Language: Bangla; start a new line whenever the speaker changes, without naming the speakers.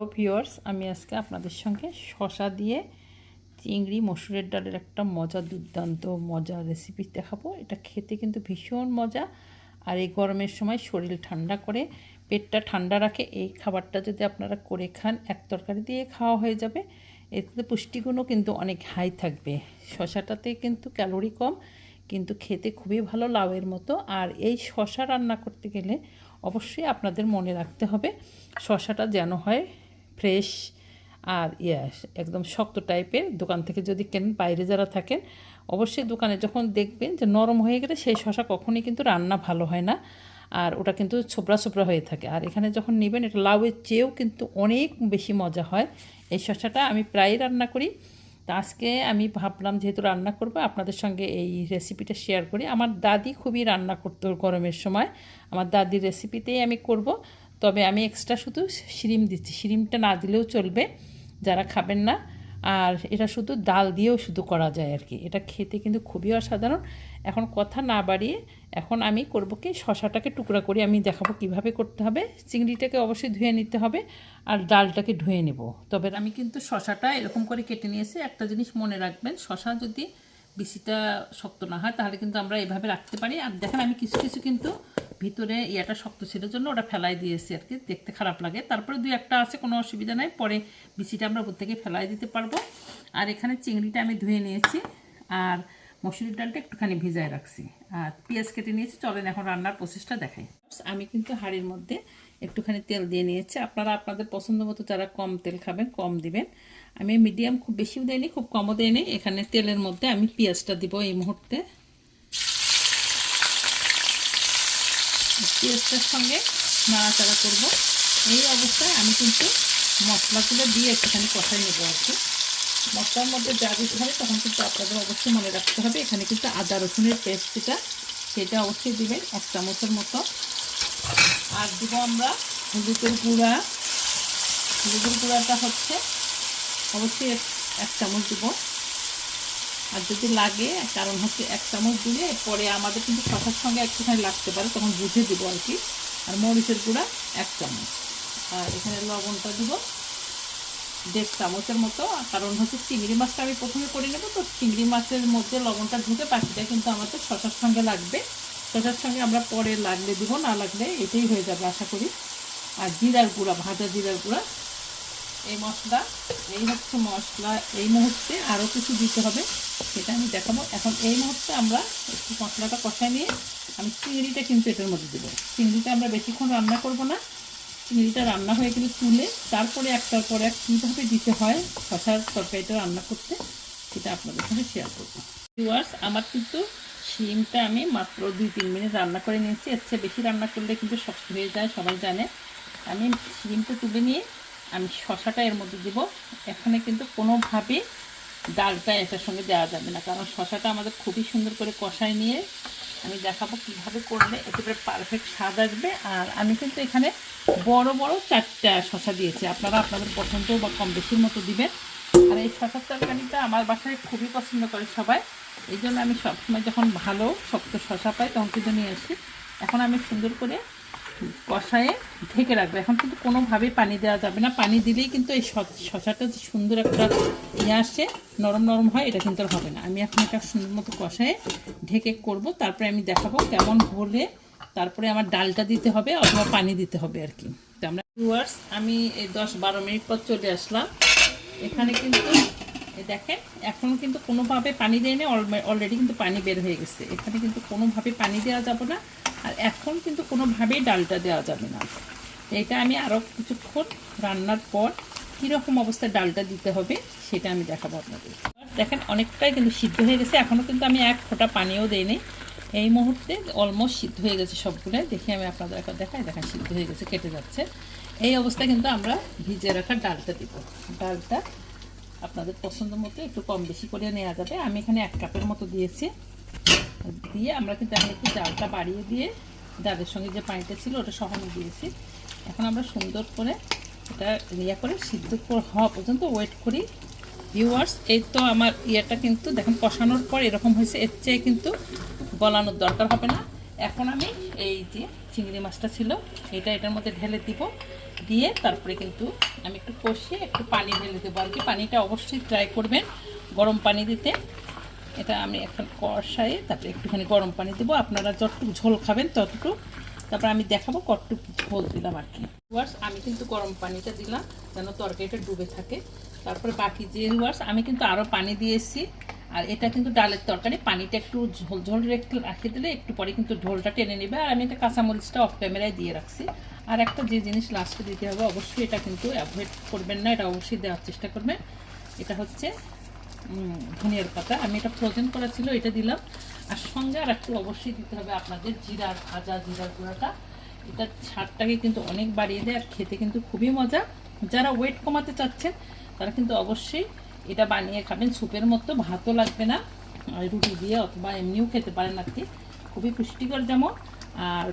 ভিউয়ার্স আমি আজকে আপনাদের সঙ্গে শশা দিয়ে চিংড়ি মসুরের ডালের একটা মজা, দুর্দান্ত মজা রেসিপি দেখাবো। এটা খেতে কিন্তু ভীষণ মজা। আর এই গরমের সময় শরীর ঠান্ডা করে, পেটটা ঠান্ডা রাখে, এই খাবারটা যদি আপনারা করে খান, এক তরকারি দিয়ে খাওয়া হয়ে যাবে। এতে পুষ্টিগুণও কিন্তু অনেক হাই থাকবে। শশাটাতে কিন্তু ক্যালোরি কম, কিন্তু খেতে খুবই ভালো লাউয়ের মতো। আর এই শশা রান্না করতে গেলে অবশ্যই আপনাদের মনে রাখতে হবে শশাটা যেন হয় ফ্রেশ আর ইয়ে একদম শক্ত টাইপের দোকান থেকে যদি কেনেন, বাইরে যারা থাকেন, অবশ্যই দোকানে যখন দেখবেন যে নরম হয়ে গেলে সেই শশা কখনই কিন্তু রান্না ভালো হয় না। আর ওটা কিন্তু ছোবড়া ছোবড়া হয়ে থাকে। আর এখানে যখন নেবেন, এটা লাউয়ের চেয়েও কিন্তু অনেক বেশি মজা হয়। এই শশাটা আমি প্রায় রান্না করি। তা আজকে আমি ভাবলাম যেহেতু রান্না করব, আপনাদের সঙ্গে এই রেসিপিটা শেয়ার করি। আমার দাদি খুবই রান্না করতো গরমের সময়। আমার দাদির রেসিপিতেই আমি করব। তবে আমি এক্সট্রা শুধু শিরিম দিচ্ছি। শিরিমটা না দিলেও চলবে, যারা খাবেন না। আর এটা শুধু ডাল দিয়েও শুধু করা যায় আর কি এটা খেতে কিন্তু খুবই অসাধারণ। এখন কথা না বাড়িয়ে, এখন আমি করব কি শশাটাকে টুকরা করে আমি দেখাবো কীভাবে করতে হবে। চিংড়িটাকে অবশ্যই ধুয়ে নিতে হবে আর ডালটাকে ধুয়ে নেব। তবে আমি কিন্তু শশাটা এরকম করে কেটে নিয়েছি। একটা জিনিস মনে রাখবেন শশা যদি বেশিটা শক্ত না হয়, তাহলে কিন্তু আমরা এভাবে রাখতে পারি। আর দেখেন আমি কিছু কিছু কিন্তু ভিতরে ইয়াটা শক্ত ছিল জন্য ওটা ফেলাই দিয়েছি আর কি, দেখতে খারাপ লাগে। তারপরে দুই একটা আছে, কোনো অসুবিধা নাই, পরে বিচিটা আমরা থেকে ফেলাই দিতে পারব। আর এখানে চিংড়িটা আমি ধুয়ে নিয়েছি, আর মসুরির ডালটা একটুখানি ভিজায় রাখছি। আর পেঁয়াজ কেটে নিয়েছি, চলেন এখন রান্নার প্রসেসটা দেখাই। আমি কিন্তু হাঁড়ির মধ্যে একটুখানি তেল দিয়ে নিয়েছি। আপনারা আপনাদের পছন্দ মতো যারা কম তেল খাবেন, কম দিবেন। আমি মিডিয়াম খুব বেশিও দেয়নি খুব কমও দেয়নি এখানে তেলের মধ্যে আমি পেঁয়াজটা দিব এই মুহূর্তে। পেঁয়াজটার সঙ্গে নাড়াচাড়া করব। এই অবস্থায় আমি কিন্তু মশলাগুলো দিয়ে একটুখানি কষাই নেব আর কি। মশলার মধ্যে যা দিতে হবে তখন কিন্তু আপনাদের অবশ্যই মনে রাখতে হবে, এখানে কিন্তু আদা রসুনের পেস্ট যেটা, সেটা অবশ্যই দেবেন এক চামচের মতো। আর দিব আমরা হলুদের গুঁড়া। হলুদের গুঁড়াটা হচ্ছে অবশ্যই এক চামচ দিব। আর যদি লাগে, কারণ হচ্ছে এক চামচ দিলে পরে আমাদের কিন্তু শশার সঙ্গে একটুখানি লাগতে পারে, তখন বুঝে দেবো আর কি। আর মরিচের গুঁড়া এক চামচ। আর এখানে লবণটা দিব দেড় চামচের মতো। কারণ হচ্ছে চিংড়ি মাছটা আমি প্রথমে করে নেব, তো চিংড়ি মাছের মধ্যে লবণটা ঢুকে পাখিটা কিন্তু আমাদের শশার সঙ্গে লাগবে। শশার সঙ্গে আমরা পরে লাগলে দিব, না লাগলে এটাই হয়ে যাবে আশা করি। আর জিরার গুঁড়া, ভাজা জিরার গুঁড়া এই মশলা, এই হচ্ছে মশলা, এই মুহূর্তে আরও কিছু দিতে হবে, সেটা আমি দেখাবো। এখন এই মুহূর্তে আমরা একটু মশলাটা কষায় নিয়ে আমি চিংড়িটা কিন্তু এটার মধ্যে দেবো। চিংড়িটা আমরা বেশিক্ষণ রান্না করব না। চিংড়িটা রান্না হয়ে গেলে তুলে তারপরে একটার পর এক কীভাবে দিতে হয় শশার তরকারিটা রান্না করতে, সেটা আপনাদের সঙ্গে শেয়ার করব। ভিউয়ার্স আমার কিন্তু শিমটা আমি মাত্র দুই তিন মিনিট রান্না করে নিয়েছি। এর চেয়ে বেশি রান্না করলে কিন্তু শক্ত হয়ে যায়, সবাই জানে। আমি শিমটা তুলে নিয়ে আমি শশাটা এর মধ্যে দেব। এখানে কিন্তু কোনোভাবে ডালটা এটার সঙ্গে দেওয়া যাবে না। কারণ শশাটা আমাদের খুবই সুন্দর করে কষায় নিয়ে আমি দেখাবো কীভাবে করলে একেবারে পারফেক্ট স্বাদ আসবে। আর আমি কিন্তু এখানে বড় বড় চারটা শশা দিয়েছি। আপনারা আপনাদের পছন্দ বা কম বেশির মতো দিবেন। আর এই শশার তরকারিটা আমার বাসায় খুবই পছন্দ করে সবাই। এই জন্য আমি সবসময় যখন ভালো, শক্ত শশা পাই তখন কিন্তু নিয়ে আসি। এখন আমি সুন্দর করে কষায়ে ঢেকে রাখবে। এখন কিন্তু কোনোভাবেই পানি দেওয়া যাবে না। পানি দিলেই কিন্তু এই শশাটা যে সুন্দর একটা ইয়ে আসে, নরম নরম হয়, এটা কিন্তু হবে না। আমি এখন এটা সুন্দর মতো কষায়ে ঢেকে করব। তারপরে আমি দেখাবো কেমন হলে তারপরে আমার ডালটা দিতে হবে অথবা পানি দিতে হবে আর কি। তো আমরা ভিউয়ার্স আমি এই দশ বারো মিনিট পর চলে আসলাম। এখানে কিন্তু দেখেন, এখন কিন্তু কোনোভাবে পানি দেয়নি অলরেডি কিন্তু পানি বের হয়ে গেছে। এখানে কিন্তু কোনোভাবে পানি দেওয়া যাবে না। আর এখন কিন্তু কোনোভাবেই ডালটা দেওয়া যাবে না। এটা আমি আরও কিছুক্ষণ রান্নার পর কীরকম অবস্থায় ডালটা দিতে হবে সেটা আমি দেখাবো আপনাদের। দেখেন, অনেকটাই কিন্তু সিদ্ধ হয়ে গেছে। এখনও কিন্তু আমি এক ফোঁটা পানিও দিইনি। এই মুহূর্তে অলমোস্ট সিদ্ধ হয়ে গেছে সবগুলোই দেখে আমি আপনাদের একটা দেখাই। দেখেন, সিদ্ধ হয়ে গেছে, কেটে যাচ্ছে। এই অবস্থায় কিন্তু আমরা ভিজে রাখা ডালটা দিব। ডালটা আপনাদের পছন্দ মতো একটু কম বেশি করে নেওয়া যাবে। আমি এখানে এক কাপের মতো দিয়েছি। দিয়ে আমরা কিন্তু এখন একটু ডালটা বাড়িয়ে দিয়ে ডালের সঙ্গে যে পানিটা ছিল ওটা সহনে দিয়েছি। এখন আমরা সুন্দর করে এটা ইয়ে করে সিদ্ধ হওয়া পর্যন্ত ওয়েট করি। ভিউয়ার্স এই তো আমার ইয়েটা কিন্তু দেখেন কষানোর পর এরকম হয়েছে, এর চেয়ে কিন্তু গলানোর দরকার হবে না। এখন আমি এই যে চিংড়ি মাছটা ছিল, এটা এটার মধ্যে ঢেলে দিব। দিয়ে তারপরে কিন্তু আমি একটু কষিয়ে একটু পানি ঢেলে দেবো। আর কি পানিটা অবশ্যই ট্রাই করবেন, গরম পানি দিতে। এটা আমি এখন কষাই তারপরে একটুখানি গরম পানি দেবো। আপনারা যতটুকু ঝোল খাবেন ততটুকু। তারপর আমি দেখাবো কতটুকু ঝোল দিলাম আর কি। ওয়ার্স আমি কিন্তু গরম পানিটা দিলাম যেন তরকারিটা ডুবে থাকে। তারপরে বাকি যে ওয়ার্স আমি কিন্তু আরও পানি দিয়েছি। আর এটা কিন্তু ডালের তরকারি। পানিটা একটু ঝোল ঝোল রেখে, রাখে দিলে একটু পরে কিন্তু ঝোলটা টেনে নেবে। আর আমি এটা কাঁচামরিচটা অফ ক্যামেরায় দিয়ে রাখছি। আর একটা যে জিনিস লাস্টে দিতে হবে, অবশ্যই এটা কিন্তু অ্যাভয়েড করবেন না। এটা অবশ্যই দেওয়ার চেষ্টা করবেন। এটা হচ্ছে ধনিয়ার পাতা। আমি এটা ফ্রোজেন করা ছিল, এটা দিলাম। আর সঙ্গে আর একটু অবশ্যই দিতে হবে আপনাদের জিরার ভাজা, জিরার গুঁড়াটা। এটা স্বাদটাকে কিন্তু অনেক বাড়িয়ে দেয় আর খেতে কিন্তু খুবই মজা। যারা ওয়েট কমাতে চাচ্ছেন, তারা কিন্তু অবশ্যই এটা বানিয়ে খাবেন। স্যুপের মতো ভাতও লাগবে না। রুটি দিয়ে অথবা এমনিও খেতে পারেন আর কি খুবই পুষ্টিকর যেমন। আর